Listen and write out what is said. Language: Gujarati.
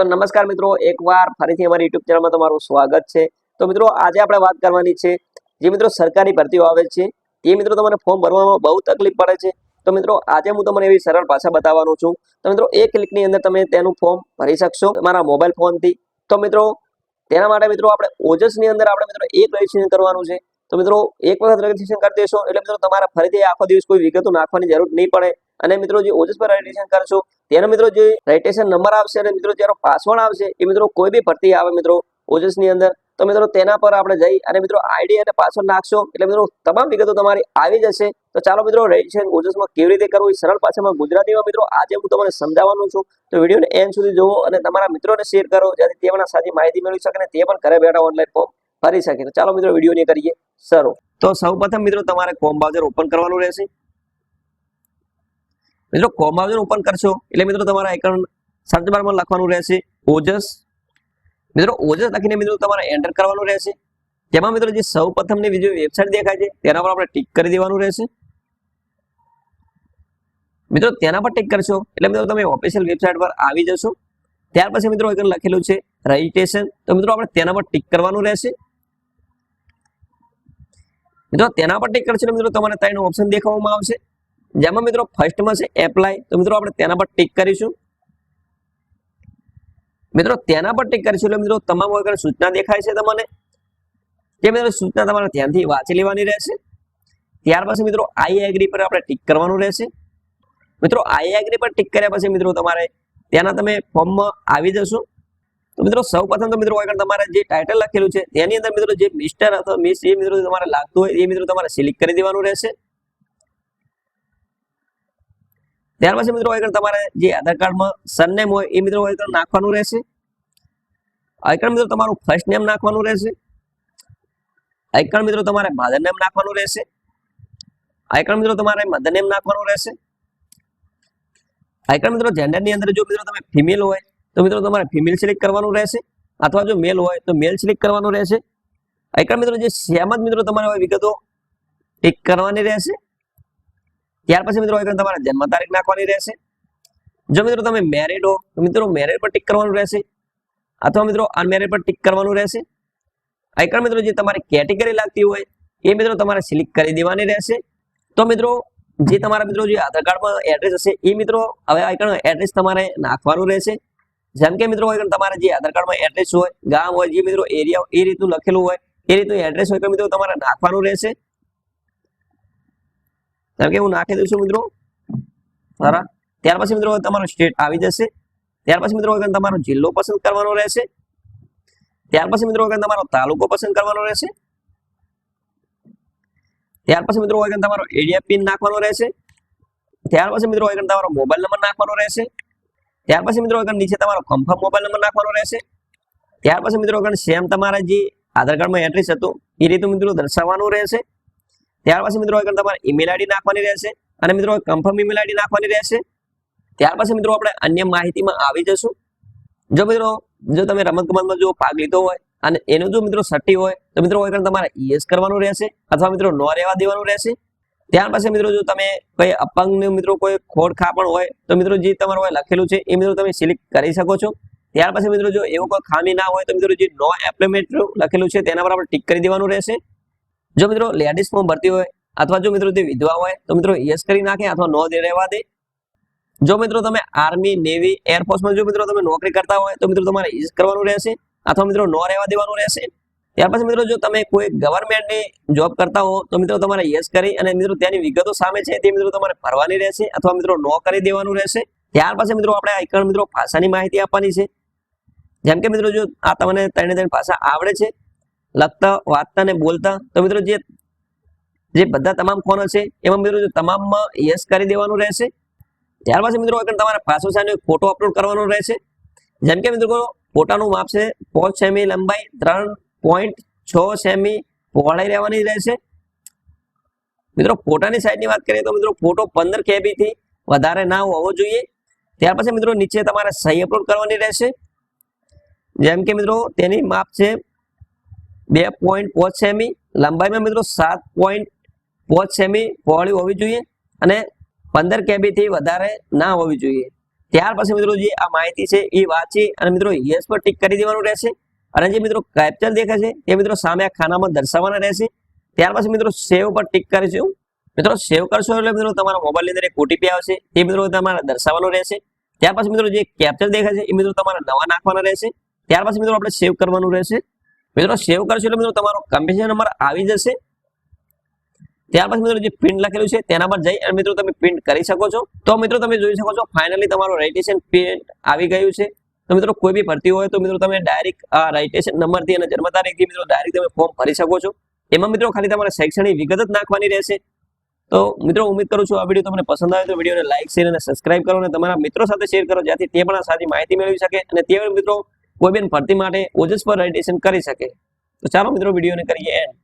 તો નમસ્કાર મિત્રો, એકવાર ફરીથી અમારી યુટ્યુબ ચેનલમાં તમારું સ્વાગત છે. તો મિત્રો, આજે આપણે વાત કરવાની છે, જે મિત્રો સરકારી ભરતીઓ આવે છે તે મિત્રો તમને ફોર્મ ભરવામાં બહુ તકલીફ પડે છે. તો મિત્રો, આજે હું તમને એવી સરળ ભાષા બતાવવાનો છું. તો મિત્રો, એક ક્લિકની અંદર તમે તેનું ફોર્મ ભરી શકશો, તમારા મોબાઈલ ફોનથી તો મિત્રો, તેના માટે મિત્રો, આપણે ઓજસની અંદર આપણે મિત્રો, એક રજીસ્ટ્રેશન કરવાનું છે. તો મિત્રો, એક વખત રજીસ્ટ્રેશન કરી દેશો. એટલે મિત્રો, તમારે ફરીથી આખો દિવસ કોઈ વિગતો નાખવાની જરૂર નહીં પડે. અને મિત્રો, જે ઓજસ પર રજીસ્ટ્રેશન કરશો, તેનો મિત્રો, જે રજીસ્ટ્રેશન નંબર આવશે અને મિત્રો જેનો પાસવર્ડ આવશે, એ મિત્રો, કોઈ બી ભરતી આવે મિત્રો, ઓજસની અંદર, તો મિત્રો, તેના પર આપણે જઈ અને મિત્રો આઈડી અને પાસવર્ડ નાખશો. એટલે મિત્રો, તમામ વિગતો તમારી આવી જશે. તો ચાલો મિત્રો રજીસ્ટ્રેશન ઓજસમાં કેવી રીતે કરવું સરળ પાછળમાં ગુજરાતીમાં મિત્રો, આજે હું તમને સમજાવવાનું છું. તો વિડીયોને એન્ડ સુધી જોવો અને તમારા મિત્રોને શેર કરો, જેથી તેમના સાથે માહિતી મેળવી શકે અને તે પણ ઘરે બેઠા ઓનલાઈન ફોર્મ ભરી શકે. તો ચાલો મિત્રો, વિડીયોને કરીએ. શરૂ તો સૌપ્રથમ મિત્રો તમારે કોમ બ્રાઉઝર ઓપન કરવાનું રહેશે. મિત્રો કોમ બ્રાઉઝર ઓપન કરશો એટલે મિત્રો તમારા આઇકન સર્ચ બારમાં લખવાનું રહેશે ઓજસ. મિત્રો ઓજસ લખીને મિત્રો તમારે એન્ટર કરવાનું રહેશે. જેમાં મિત્રો જે સૌ પ્રથમની બીજી વેબસાઇટ દેખાય છે તેના પર આપણે ટિક કરી દેવાનું રહેશે. મિત્રો તેના પર ટિક કરશો એટલે મિત્રો તમે ઓફિશિયલ વેબસાઇટ પર આવી જશો. ત્યાર પછી મિત્રો એક લખેલું છે રજીસ્ટ્રેશન તો મિત્રો આપણે તેના પર ટિક કરવાનું રહેશે. મિત્રો, તેના પર ટિક કરશો મિત્રો તમારે ત્રણ ઓપ્શન દેખાવામાં આવશે. જેમાં મિત્રો ફર્સ્ટમાં છે એપ્લાય તો મિત્રો, આપણે તેના પર ટિક કરીશું. મિત્રો, તેના પર ટિક કરીશું એટલે મિત્રો, તમામ વગર સૂચના દેખાય છે તમને. તે મિત્રો, સૂચના તમારે ધ્યાનથી વાંચી લેવાની રહેશે. ત્યાર પછી મિત્રો આઈ એગ્રી પર આપણે ટિક કરવાનું રહેશે. મિત્રો આઈ એગ્રી પર ટિક કર્યા પછી મિત્રો, તમારે ત્યાંના તમે ફોર્મમાં આવી જશો. તો મિત્રો સૌ પ્રથમ તો મિત્રો આગળ તમારે જે ટાઇટલ લખેલું છે તેની અંદર મિત્રો જે મિસ્ટર અથવા મિસ એ મિત્રો તમારે લાગતું હોય, એ મિત્રો તમારે સિલેક્ટ કરી દેવાનું રહેશે. ત્યાર પછી મિત્રો આગળ તમારે જે આધાર કાર્ડમાં સરનેમ હોય, એ મિત્રો આગળ નાખવાનું રહેશે. આગળ મિત્રો તમારું ફર્સ્ટ નેમ નાખવાનું રહેશે. આગળ મિત્રો તમારે મધર નેમ નાખવાનું રહેશે. આગળ મિત્રો તમારે મધર નેમ નાખવાનું રહેશે. આગળ મિત્રો જેન્ડરની અંદર જો મિત્રો તમે ફિમેલ હોય તો મિત્રો તમારે ફિમેલ સિલેક્ટ કરવાનું રહેશે. અથવા જો મેલ હોય તો મેલ સિલેક્ટ કરવાનું રહેશે. આગળ મિત્રો જે સેમ જ મિત્રો તમારે વિગતો એક કરવાની રહેશે. ત્યાર પછી મિત્રો આગળ તમારે જન્મ તારીખ નાખવાની રહેશે. જો મિત્રો તમે મેરેડ હો, તો મિત્રો મેરેડ પર ટિક કરવાનું રહેશે. અથવા મિત્રો અનમેરેડ પર ટિક કરવાનું રહેશે. આગળ મિત્રો જે તમારી કેટેગરી લાગતી હોય, એ મિત્રો તમારે સિલેક્ટ કરી દેવાની રહેશે. તો મિત્રો, જે તમારા મિત્રો જે આધાર કાર્ડમાં એડ્રેસ હશે, એ મિત્રો હવે આગળ એડ્રેસ તમારે નાખવાનું રહેશે. જેમ કે મિત્રો આગળ તમારે જે આધાર કાર્ડમાં એડ્રેસ હોય, ગામ હોય, જે મિત્રો એરિયા એ રીતનું લખેલું હોય, એ રીતનું એડ્રેસ હોય મિત્રો તમારે નાખવાનું રહેશે. જેમ કે હું નાખી દઉં છું મિત્રો. બરાબર ત્યાર પછી મિત્રો તમારો સ્ટેટ આવી જશે. ત્યાર પછી મિત્રો તમારો જિલ્લો પસંદ કરવાનો રહેશે. ત્યાર પછી મિત્રો તમારો તાલુકો પસંદ કરવાનો રહેશે. ત્યાર પછી મિત્રો તમારો એરિયા પિન નાખવાનો રહેશે. ત્યાર પછી મિત્રો તમારો મોબાઈલ નંબર નાખવાનો રહેશે. ત્યાર પછી મિત્રો આગળ નીચે તમારો કન્ફર્મ મોબાઈલ નંબર નાખવાનો રહેશે. ત્યાર પછી મિત્રો આગળ સેમ તમારા જે આધાર કાર્ડમાં એડ્રેસ હતું, એ રીતે મિત્રો દર્શાવવાનું રહેશે. ત્યાર પછી મિત્રો આગળ તમારે ઈમેલ આઈડી નાખવાની રહેશે અને મિત્રો કન્ફર્મ ઈમેલ આઈડી નાખવાની રહેશે. ત્યાર પછી મિત્રો આપણે અન્ય માહિતીમાં આવી જશું. જો મિત્રો, જો તમે રમત ગમતમાં જો ભાગ લીધો હોય અને એનું જો મિત્રો સટ્ટી હોય, તો મિત્રો આગળ તમારે યસ કરવાનું રહેશે અથવા મિત્રો નો રહેવા દેવાનું રહેશે. ત્યાર પછી મિત્રો જો તમે કોઈ અપંગ મિત્રો કોઈ ખોડ ખાપણ હોય, તો મિત્રો જે તમારું લખેલું છે, એ મિત્રો તમે સિલેક્ટ કરી શકો છો. ત્યાર પછી મિત્રો જો એવું કોઈ ખામી ના હોય, તો મિત્રો જે નો એપ્લિમેન્ટ લખેલું છે, તેના પર આપણે ટિક કરી દેવાનું રહેશે. જો મિત્રો લેડીઝ ફોર્મ ભરતી હોય, અથવા જો મિત્રો તે વિધવા હોય, તો મિત્રો યસ કરી નાખે અથવા નો રહેવા દે. જો મિત્રો તમે આર્મી નેવી એરફોર્સમાં જો મિત્રો તમે નોકરી કરતા હોય, તો મિત્રો તમારે યસ કરવાનું રહેશે, અથવા મિત્રો નો રહેવા દેવાનું રહેશે. ત્યાર પછી મિત્રો જો તમે કોઈ ગવર્મેન્ટની જોબ કરતા હો, તો મિત્રો તમારે યસ કરી અને મિત્રો ત્યાંની વિગતો સામે છે, તે મિત્રો તમારે ભરવાની રહેશે અથવા મિત્રો નો કરી દેવાનું રહેશે. ત્યાર પછી મિત્રો આપણે આઈકણ મિત્રો ભાષાની માહિતી આપવાની છે. જેમ કે મિત્રો જો આ તમને ત્રણે ત્રણ ભાષા આવડે છે, લખતા, વાંચતા અને બોલતા, તો મિત્રો જે જે બધા તમામ ફોન છે, એમાં મિત્રો જો તમામમાં યસ કરી દેવાનું રહેશે. ત્યાર પછી મિત્રો તમારે પાછો સામે ફોટો અપલોડ કરવાનો રહેશે. જેમ કે મિત્રો, ફોટાનું માપ છે, પાંચ સેમી લંબાઈ ત્રણ પોઈન્ટ છ સેમી પહોળાઈ રહેવાની રહેશે. મિત્રો, ફોટાની સાઈડની વાત કરીએ તો મિત્રો, ફોટો પંદર કેબી થી વધારે ના હોવો જોઈએ. ત્યાર પછી મિત્રો, નીચે તમારે સહી અપલોડ કરવાની રહેશે. જેમ કે મિત્રો, તેની માપ છે બે પોઈન્ટ પાંચ સેમી લંબાઈમાં મિત્રો, સાત પોઈન્ટ પાંચ સેમી પહોળી હોવી જોઈએ અને પંદર કેબી થી વધારે ના હોવી જોઈએ. ત્યાર પછી મિત્રો, જે આ માહિતી છે, એ વાંચી અને મિત્રો યસ પર ટીક કરી દેવાનું રહેશે. અને જે મિત્રો કેપ્ચર દેખાય છે તે મિત્રો સામે આ ખાનામાં દર્શાવવાના રહેશે. ત્યાર પછી મિત્રો સેવ પર ટિક કરીશું. મિત્રો સેવ કરશો એટલે મિત્રો તમારા મોબાઈલની અંદર એક ઓટીપી આવશે. તે મિત્રો તમારે દર્શાવવાનું રહેશે. ત્યાર પછી મિત્રો જે કેપ્ચર દેખાય છે, એ મિત્રો તમારે નવા નાખવાના રહેશે. ત્યાર પછી મિત્રો આપણે સેવ કરવાનું રહેશે. મિત્રો સેવ કરશો એટલે મિત્રો તમારો કમ્પ્યુટર નંબર આવી જશે. ત્યાર પછી મિત્રો જે પ્રિન્ટ લખેલું છે, તેના પર જઈ અને મિત્રો તમે પ્રિન્ટ કરી શકો છો. તો મિત્રો તમે જોઈ શકો છો ફાઇનલી તમારું રજીસ્ટ્રેશન પ્રિન્ટ આવી ગયું છે. તો મિત્રો કોઈ બી ભરતી હોય તો મિત્રો તમે ડાયરેક્ટ આ રાઇટેશન નંબરથી અને જન્મ તારીખથી મિત્રો ડાયરેક્ટ તમે ફોર્મ ભરી શકો છો. એમાં મિત્રો ખાલી તમારે શૈક્ષણિક વિગત જ નાખવાની રહેશે. તો મિત્રો ઉમેદ કરું છું આ વીડિયો તમને પસંદ આવે તો વિડીયોને લાઇક શેર અને સબસ્ક્રાઇબ કરો અને તમારા મિત્રો સાથે શેર કરો જેથી તે પણ આ સારી માહિતી મેળવી શકે અને તે મિત્રો કોઈ બેન ભરતી માટે ઓજસ પર રજીસ્ટ્રેશન કરી શકે. તો ચાલો મિત્રો વિડીયોને કરીએ એન્ડ